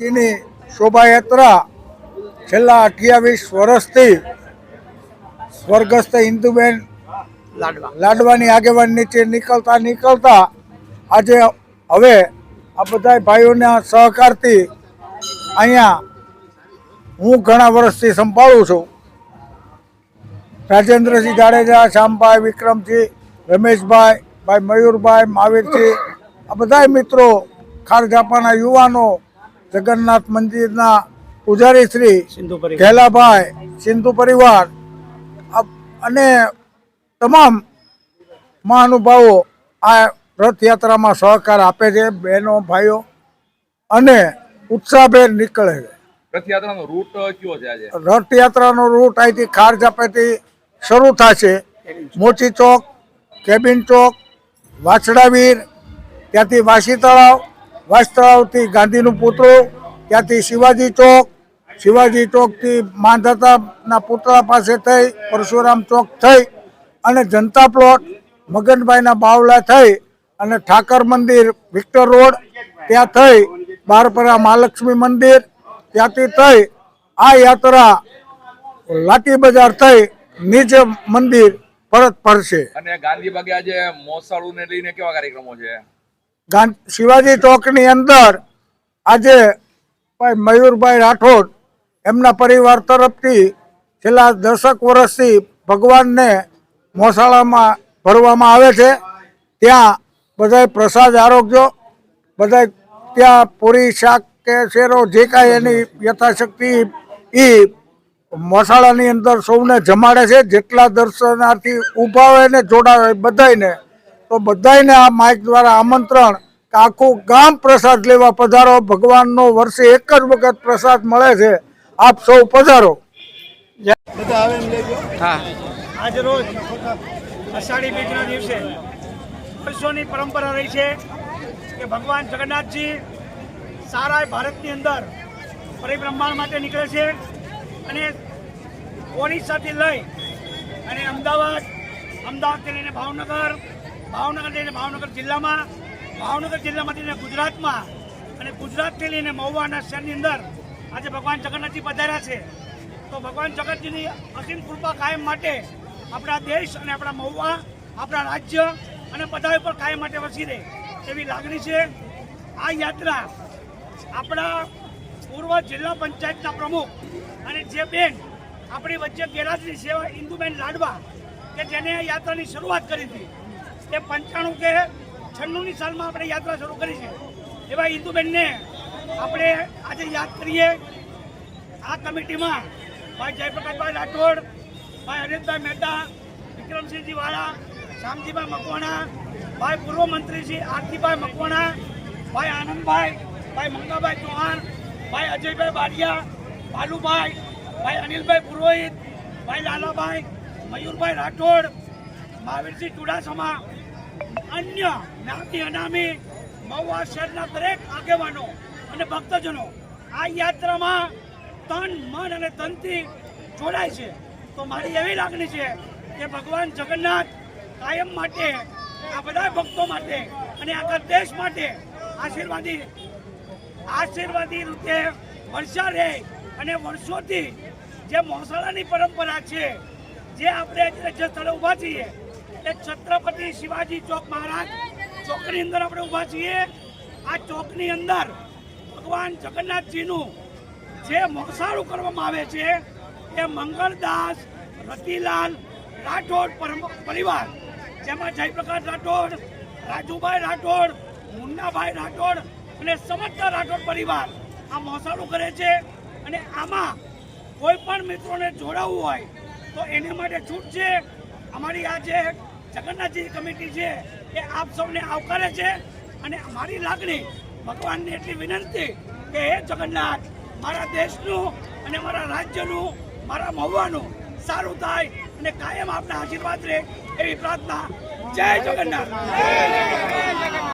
ની શોભાયાત્રા છેલ્લા અઠ્યાવીસ વર્ષથી સ્વર્ગસ્થ ઇન્દુબેન લાડવા. લાડવાની આગેવાન નીચે નીકળતા નીકળતા આજે હવે આ બધા ભાઈઓના સહકારથી અહીંયા હું ઘણા વર્ષથી સંભાળું છું. રાજેન્દ્રસિંહ જાડેજા શ્યામભાઈ વિક્રમસિંહ રમેશભાઈ ભાઈ મયુરભાઈ મહાવીરસિંહ આ બધા મિત્રો ખારજાપાના યુવાનો જગન્નાથ મંદિરના પૂજારી શ્રી સિંધુ ઘેલાભાઈ સિંધુ પરિવાર અને તમામ મહાનુભાવો આ રથયાત્રામાં સહકાર આપે છે બહેનો ભાઈઓ અને ઉત્સાહભેર નીકળે છે. રથયાત્રાનો રૂટ કયો છે આજે? રથયાત્રાનો રૂટ અહીંથી ખારજ આપેથી શરૂ થશે. મોચી ચોક કેબિન ચોક વાછડાવીર ત્યાંથી વાસી તળાવ વાસ તળાવથી ગાંધીનું પુત્રો, ત્યાંથી શિવાજી ચોક. શિવાજી ચોકથી માંધાતાના પુતળા પાસે થઈ, પરશુરામ ચોક થઈ અને જનતા પ્લોટ મગનભાઈના બાવલા થઈ અને ઠાકર મંદિર, વિક્ટર રોડ, ત્યાં થઈ બારપરા મહાલક્ષ્મી મંદિર, ત્યાંથી થઈ આ યાત્રા લાટી બજાર થઈ નિજ મંદિર પરત ફરશે. અને ગાંધીબાગે આજે મોસાળુને લઈને કેવા કાર્યક્રમો છે? શિવાજી ચોકની અંદર આજે ભાઈ મયુરભાઈ રાઠોડ એમના પરિવાર તરફથી છેલ્લા દશક વર્ષથી ભગવાનને મોસાળામાં ભરવામાં આવે છે. ત્યાં બધાય પ્રસાદ આરોગ્ય, બધાય ત્યાં પૂરી, શાક કે શેરો જે કાંઈ એની યથાશક્તિ એ મોસાળાની અંદર સૌને જમાડે છે. જેટલા દર્શનાર્થી ઊભા હોય ને જોડાવે બધાયને તો બધાયને આ માઇક દ્વારા આમંત્રણ કે આખું ગામ પ્રસાદ લેવા પધારો. ભગવાનનો વર્ષે એક જ વખત પ્રસાદ મળે છે. આપ સૌ પધારો. હા. આજ રોજ અષાઢી બીજના દિવસે વર્ષોની પરંપરા રહી છે કે ભગવાન જગન્નાથજી સારા ભારતની અંદર પરિબ્રહ્માંડ માટે નીકળે છે અને ઓડિશાથી લઈ અને અમદાવાદ અમદાવાદથી લઈને ભાવનગર ભાવનગર લઈને ભાવનગર જિલ્લામાં, ભાવનગર જિલ્લામાંથી લઈને ગુજરાતમાં અને ગુજરાતથી લઈને મહુવાના શહેરની અંદર આજે ભગવાન જગન્નાથજી પધાર્યા છે. તો ભગવાન જગતજીની અસીમ કૃપા કાયમ માટે આપણા દેશ અને આપણા મહુવા, આપણા રાજ્ય અને બધા ઉપર કાયમ માટે વસી રહે એવી લાગણી છે. આ યાત્રા આપણા પૂર્વ જિલ્લા પંચાયતના પ્રમુખ અને જે બેન આપણી વચ્ચે ગેરાજની સેવા ઇન્દુબેન લાડવા કે જેને યાત્રાની શરૂઆત કરી હતી તે પંચાણું કે છન્નુંની સાલમાં આપણે યાત્રા શરૂ કરી છે. એવા ઇન્દુબેનને આપણે આજે યાદ કરીએ. આ કમિટીમાં ભાઈ જયપ્રકાશભાઈ રાઠોડ, ભાઈ હરીશભાઈ મહેતા, વિક્રમસિંહજી વાળા શામજીભાઈ મકવાણા, ભાઈ પૂર્વ મંત્રી શ્રી આરતીભાઈ મકવાણા, ભાઈ આનંદભાઈ, ભાઈ મંગાભાઈ ચૌહાણ, ભાઈ અજયભાઈ બારિયા ભાલુભાઈ ભાઈ અનિલભાઈ પુરોહિત, ભાઈ લાલાભાઈ, મયુરભાઈ રાઠોડ મહાવીરસિંહ ચુડાસમા, અન્ય નામી અનામી મહુવા શહેરના દરેક આગેવાનો અને ભક્તજનો આ યાત્રામાં તન, મન અને તનથી જોડાય છે. તો મારી એવી લાગણી છે કે ભગવાન જગન્નાથ કાયમ માટે, આ બધા ભક્તો માટે અને આખા દેશ માટે આશીર્વાદી આશીર્વાદી રીતે વર્ષા રહે અને વર્ષોથી જે મોસાળાની પરંપરા છે, જે આપણે જે સ્થળે ઊભા છીએ એ છત્રપતિ શિવાજી ચોક મહારાજ ચોકની અંદર આપણે ઊભા છીએ. આ ચોકની અંદર ભગવાન જગન્નાથજીનું જે મોસાળું કરવામાં આવે છે, એ મંગળદાસ, રતિલાલ, રાઠોડ પરિવાર. જેમાં જયપ્રકાશ રાઠોડ, રાજુભાઈ રાઠોડ, મુન્નાભાઈ રાઠોડ અને સમજદાર રાઠોડ પરિવાર આ મોસાળું કરે છે. અને આમાં કોઈ પણ મિત્રોને જોડાવવું હોય તો એને માટે છૂટ છે. અમારી આ જે જગન્નાથજી કમિટી છે એ આપ સૌને આવકારે છે અને મારી લાગણી ભગવાનને એટલી વિનંતી કે હે જગન્નાથ, મારા દેશનું અને મારા રાજ્યનું, મારા મહુવાનું સારું થાય અને કાયમ આપના આશીર્વાદ રહે એવી પ્રાર્થના. જય જગન્નાથ.